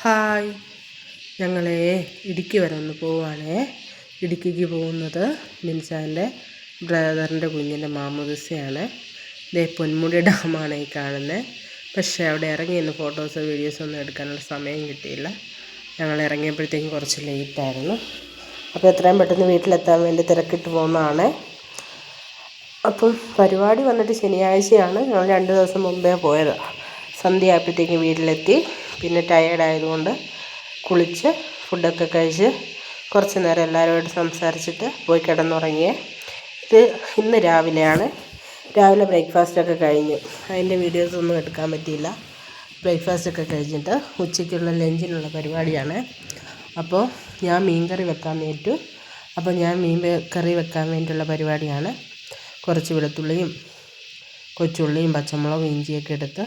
Hi. ഞങ്ങളെ ഇടുക്കി വരെ ഒന്ന് പോവുകയാണേ ഇടുക്കിക്ക് പോകുന്നത് മിൻസാന്റെ ബ്രദറിന്റെ കുഞ്ഞിന്റെ മാമോദിസയാണ്. ഇതേ പൊന്മുടി ഡാമാണ് ഈ കാണുന്നത് പക്ഷേ അവിടെ ഇറങ്ങി ഇന്ന് ഫോട്ടോസോ വീഡിയോസോ ഒന്നും എടുക്കാനുള്ള സമയം കിട്ടിയില്ല. ഞങ്ങൾ ഇറങ്ങിയപ്പോഴത്തേക്കും കുറച്ച് ലേറ്റായിരുന്നു. അപ്പോൾ എത്രയും പെട്ടെന്ന് വീട്ടിലെത്താൻ വേണ്ടി തിരക്കിട്ട് പോകുന്നതാണ്. അപ്പം പരിപാടി വന്നിട്ട് ശനിയാഴ്ചയാണ്. ഞങ്ങൾ രണ്ട് ദിവസം മുമ്പേ പോയത്. സന്ധ്യ ആയപ്പോഴത്തേക്കും വീട്ടിലെത്തി. പിന്നെ ടയേർഡായതുകൊണ്ട് കുളിച്ച് ഫുഡൊക്കെ കഴിച്ച് കുറച്ച് നേരം എല്ലാവരുമായിട്ട് സംസാരിച്ചിട്ട് പോയി കിടന്നുറങ്ങിയേ. ഇത് ഇന്ന് രാവിലെയാണ്. രാവിലെ ബ്രേക്ക്ഫാസ്റ്റൊക്കെ കഴിഞ്ഞു. അതിന്റെ വീഡിയോസൊന്നും എടുക്കാൻ പറ്റിയില്ല. ബ്രേക്ക്ഫാസ്റ്റൊക്കെ കഴിഞ്ഞിട്ട് ഉച്ചയ്ക്കുള്ള ലഞ്ചിനുള്ള പരിപാടിയാണ്. അപ്പോൾ ഞാൻ മീൻ കറി വെക്കാൻ നേറ്റു അപ്പോൾ ഞാൻ മീൻ കറി വെക്കാൻ വേണ്ടിയുള്ള പരിപാടിയാണ്. കുറച്ച് വെളുത്തുള്ളിയും കൊച്ചുള്ളിയും പച്ചമുളകും ഇഞ്ചിയൊക്കെ എടുത്ത്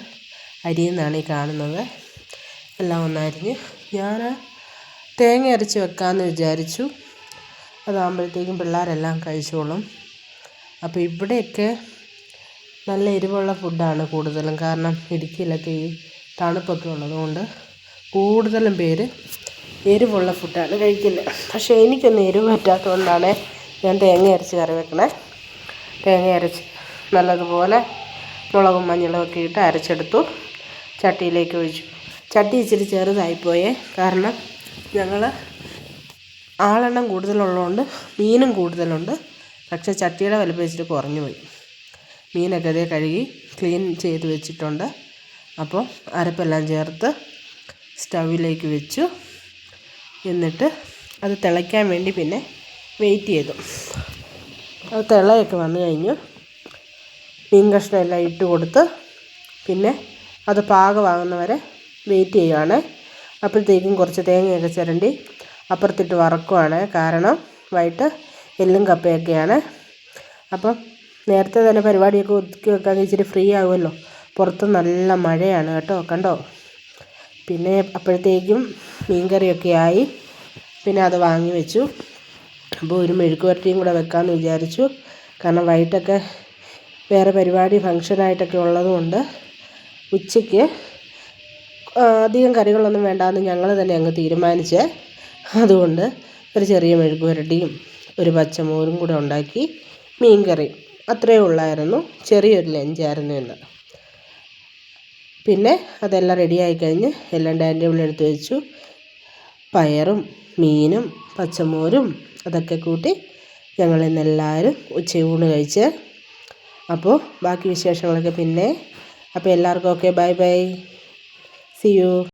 അരിയുന്നതാണ് ഈ കാണുന്നത്. എല്ലാം ഒന്നരിഞ്ഞ് ഞാൻ തേങ്ങ അരച്ച് വെക്കാമെന്ന് വിചാരിച്ചു. അതാകുമ്പോഴത്തേക്കും പിള്ളേരെല്ലാം കഴിച്ചോളും. അപ്പോൾ ഇവിടെയൊക്കെ നല്ല എരിവുള്ള ഫുഡാണ് കൂടുതലും. കാരണം ഇടുക്കിയിലൊക്കെ ഈ തണുപ്പൊക്കെ ഉള്ളതുകൊണ്ട് കൂടുതലും പേര് എരിവുള്ള ഫുഡാണ് കഴിക്കുന്നത് പക്ഷേ എനിക്കൊന്നും എരിവ് പറ്റാത്തതുകൊണ്ടാണ് ഞാൻ തേങ്ങ അരച്ച് കറി വെക്കണേ. തേങ്ങ അരച്ച് നല്ലതുപോലെ മുളകും മഞ്ഞളും ഒക്കെ ഇട്ട് അരച്ചെടുത്തു. ചട്ടിയിലേക്ക് ഒഴിച്ചു. ചട്ടി ഇച്ചിരി ചെറുതായിപ്പോയേ. കാരണം ഞങ്ങൾ ആളെണ്ണം കൂടുതലുള്ളതുകൊണ്ട് മീനും കൂടുതലുണ്ട്. പക്ഷേ ചട്ടിയുടെ വലുപ്പം ഇച്ചിരി കുറഞ്ഞു പോയി മീനൊക്കെ അതേ കഴുകി ക്ലീൻ ചെയ്ത് വെച്ചിട്ടുണ്ട്. അപ്പോൾ അരപ്പെല്ലാം ചേർത്ത് സ്റ്റൗവിലേക്ക് വെച്ചു. എന്നിട്ട് അത് തിളയ്ക്കാൻ വേണ്ടി പിന്നെ വെയിറ്റ് ചെയ്തു. അത് തിളയൊക്കെ വന്നു കഴിഞ്ഞു. മീൻ കഷ്ണമെല്ലാം ഇട്ട് കൊടുത്ത് പിന്നെ അത് പാകമാകുന്നവരെ വെയിറ്റ് ചെയ്യുകയാണ് അപ്പോഴത്തേക്കും കുറച്ച് തേങ്ങയൊക്കെ ചിരണ്ടി അപ്പുറത്തിട്ട് വറക്കുവാണ്. കാരണം വൈകിട്ട് എല്ലും കപ്പയൊക്കെയാണ്. അപ്പം നേരത്തെ തന്നെ പരിപാടിയൊക്കെ ഒതുക്കി വെക്കാൻ ഇച്ചിരി ഫ്രീ ആകുമല്ലോ. പുറത്ത് നല്ല മഴയാണ് കേട്ടോ. കണ്ടോ? പിന്നെ അപ്പോഴത്തേക്കും മീൻ കറിയൊക്കെ ആയി. പിന്നെ അത് വാങ്ങി വെച്ചു. അപ്പോൾ ഒരു മെഴുക്ക് വരട്ടിയും കൂടെ വെക്കാമെന്ന് വിചാരിച്ചു. കാരണം വൈകിട്ടൊക്കെ വേറെ പരിപാടി ഫങ്ഷനായിട്ടൊക്കെ ഉള്ളതുകൊണ്ട് ഉച്ചയ്ക്ക് അധികം കറികളൊന്നും വേണ്ടാന്ന് ഞങ്ങൾ തന്നെ അങ്ങ് തീരുമാനിച്ച് അതുകൊണ്ട് ഒരു ചെറിയ മെഴുക്ക് പുരട്ടിയും ഒരു പച്ചമോരും കൂടെ ഉണ്ടാക്കി മീൻ കറി അത്രയേ ഉള്ളായിരുന്നു. ചെറിയൊരു ലഞ്ചായിരുന്നു ഇന്ന്. പിന്നെ അതെല്ലാം റെഡിയായി കഴിഞ്ഞ് എല്ലാം ഡൈനിങ് ടേബിളിൽ എടുത്ത് വെച്ചു. പയറും മീനും പച്ചമോരും അതൊക്കെ കൂട്ടി ഞങ്ങൾ ഇന്നെല്ലാവരും ഉച്ചയൂണ് കഴിച്ച്. അപ്പോൾ ബാക്കി വിശേഷങ്ങളൊക്കെ പിന്നെ. അപ്പോൾ എല്ലാവർക്കും okay bye bye See you.